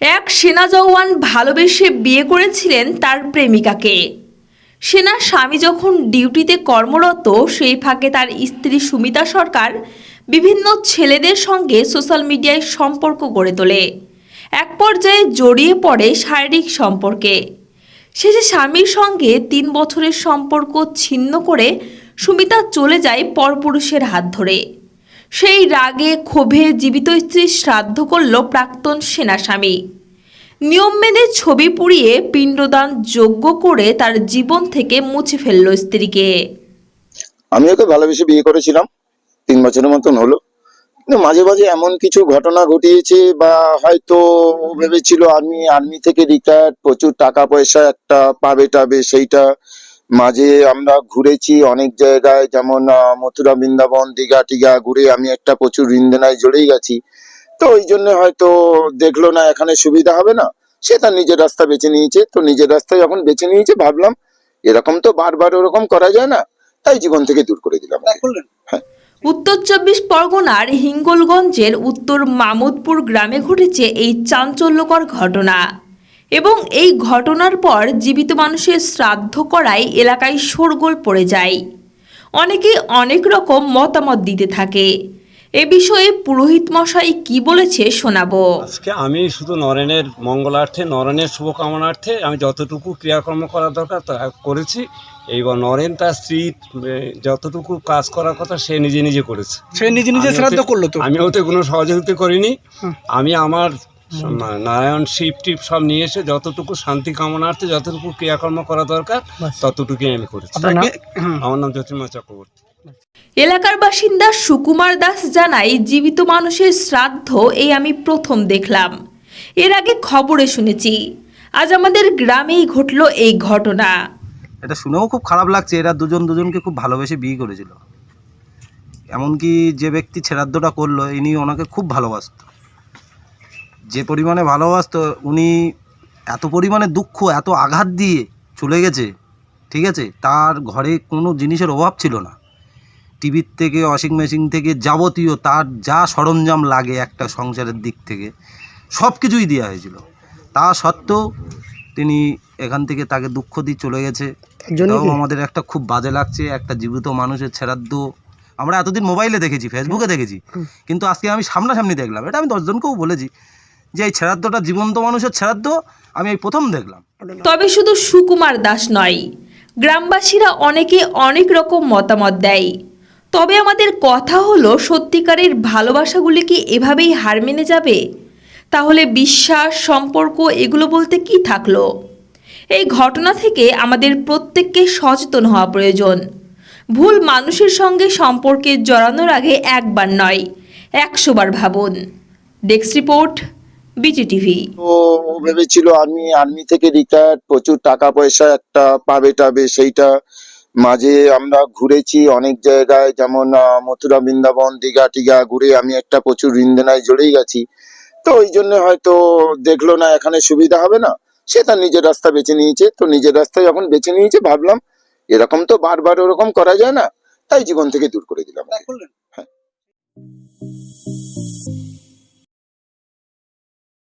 এক সেনা জওয়ান ভালোবেসে বিয়ে করেছিলেন তার প্রেমিকাকে। সেনা স্বামী যখন ডিউটিতে কর্মরত, সেই ফাঁকে তার স্ত্রী সুমিতা সরকার বিভিন্ন ছেলেদের সঙ্গে সোশ্যাল মিডিয়ায় সম্পর্ক গড়ে তোলে। এক পর্যায়ে জড়িয়ে পড়ে শারীরিক সম্পর্কে। শেষে স্বামীর সঙ্গে তিন বছরের সম্পর্ক ছিন্ন করে সুমিতা চলে যায় পরপুরুষের হাত ধরে। সেই রাগে ক্ষোভে জীবিত স্ত্রীর শ্রাদ্ধ করল প্রাক্তন সেনা স্বামী। নিয়ম মেনে ছবি পুড়িয়ে পিণ্ডদান যোগ্য করে তার জীবন থেকে মুছে ফেলল স্ত্রীকে। আমি ওকে ভালোবেসে বিয়ে করেছিলাম, তিন বছরের মতন হলো। কিন্তু মাঝে মাঝে এমন কিছু ঘটনা ঘটিয়েছে বা হয়তো ভেবেছিল আর্মি আর্মি থেকে রিটায়ার্ড প্রচুর টাকা পয়সা একটা পাবে টাবে সেইটা। মাঝে আমরা ঘুরেছি অনেক জায়গায় যেমন মথুরা বৃন্দাবন দীঘা টিঘা ঘুরে আমি একটা প্রচুর ঋণদেনায় জড়েই গেছি। তো ওই জন্য হয়তো দেখল না এখানে সুবিধা হবে না। সে তার নিজের রাস্তা বেছে নিয়েছে তো নিজের রাস্তা যখন বেছে নিয়েছে ভাবলাম এরকম তো বারবার ওরকম করা যায় না তাই জীবন থেকে দূর করে দিলাম। ওকে। উত্তর চব্বিশ পরগনার হিঙ্গলগঞ্জের উত্তর মামুদপুর গ্রামে ঘটেছে এই চাঞ্চল্যকর ঘটনা। এবং এই ঘটনার পর জীবিত মানুষের শ্রাদ্ধ করায় এলাকায় শোরগোল পড়ে যায়। অনেকে অনেক রকম মতামত দিতে থাকে। এ বিষয়ে পুরোহিত মশাই কি বলেছে শোনাবো। আজকে আমি শুধু নরেনের মঙ্গলার্থে নরেনের শুভকামনার্থে আমি যতটুকু ক্রিয়াকর্ম করা দরকার তা করেছি। এইবার নরেন তার স্ত্রী যতটুকু কাজ করার কথা সে নিজে নিজে করেছে। সে নিজে নিজে শ্রাদ্ধ করল তো? আমি ওতে কোনো সহযোগিতা করিনি। আমি আমার নারায়ণ শিব টিপ সব নিয়ে এসে যতটুকু শান্তি কামনার্থে যতটুকু ক্রিয়াকর্ম করা দরকার। ততটুকুই আমি করেছি। আপনার নাম? হুম। আমার নাম জ্যোতির্ময় চক্রবর্তী। এলাকার বাসিন্দা সুকুমার দাস জানায় জীবিত মানুষের শ্রাদ্ধ এই আমি প্রথম দেখলাম। এর আগে খবরে শুনেছি। আজ আমাদের গ্রামেই ঘটল এই ঘটনা। এটা শুনেও খুব খারাপ লাগছে এরা দুজন দুজনকে খুব ভালোবেসে বিয়ে করেছিল। এমনকি যে ব্যক্তি শ্রাদ্ধটা করল ইনি ওনাকে খুব ভালোবাসতো। যে পরিমাণে ভালোবাসতো উনি এত পরিমাণে দুঃখ এত আঘাত দিয়ে চলে গেছে ঠিক আছে? তার ঘরে কোনো জিনিসের অভাব ছিল না। টিভির থেকে ওয়াশিং মেশিন থেকে যাবতীয় তার যা সরঞ্জাম লাগে একটা সংসারের দিক থেকে সব কিছুই দেওয়া হয়েছিল। তা সত্ত্বেও তিনি এখান থেকে তাকে দুঃখ দিয়ে চলে গেছে। আমাদের একটা খুব বাজে লাগছে একটা জীবিত মানুষের ছেড়াদ্দ আমরা এতদিন মোবাইলে দেখেছি ফেসবুকে দেখেছি। কিন্তু আজকে আমি সামনাসামনি দেখলাম এটা আমি দশজনকেও বলেছি। যে এই ছেড়াদ্দটা জীবন্ত মানুষের ছেড়াদ্দ, আমি এই প্রথম দেখলাম। তবে শুধু সুকুমার দাস নয়, গ্রামবাসীরা অনেকে অনেক রকম মতামত দেয়। তবে আমাদের কথা হলো, সত্যিকারের ভালোবাসাগুলি কি এভাবেই হার মেনে যাবে? তাহলে বিশ্বাস, সম্পর্ক, এগুলো বলতে কি থাকল? এই ঘটনা থেকে আমাদের প্রত্যেককে সচেতন হওয়া প্রয়োজন। ভুল মানুষের সঙ্গে সম্পর্কে জড়ানোর আগে একবার নয় একশোবার ভাবুন। ডেস্ক রিপোর্ট বিটিটিভি তো ও ভেবেছিল আর্মি আর্মি থেকে রিটায়ার্ড প্রচুর টাকা পয়সা একটা পাবে টাবে সেইটা। মাঝে আমরা ঘুরেছি অনেক জায়গায় যেমন আহ, মথুরা বৃন্দাবন দীঘা টিঘা ঘুরে আমি একটা প্রচুর ঋণদেনায় জড়েই গেছি। তো ওই জন্য হয়তো দেখল না এখানে সুবিধা হবে না। সে তার নিজের রাস্তা বেছে নিয়েছে। তো নিজের রাস্তা যখন বেছে নিয়েছে ভাবলাম এরকম তো বারবার ওরকম করা যায় না। তাই জীবন থেকে দূর করে দিলাম। ওকে।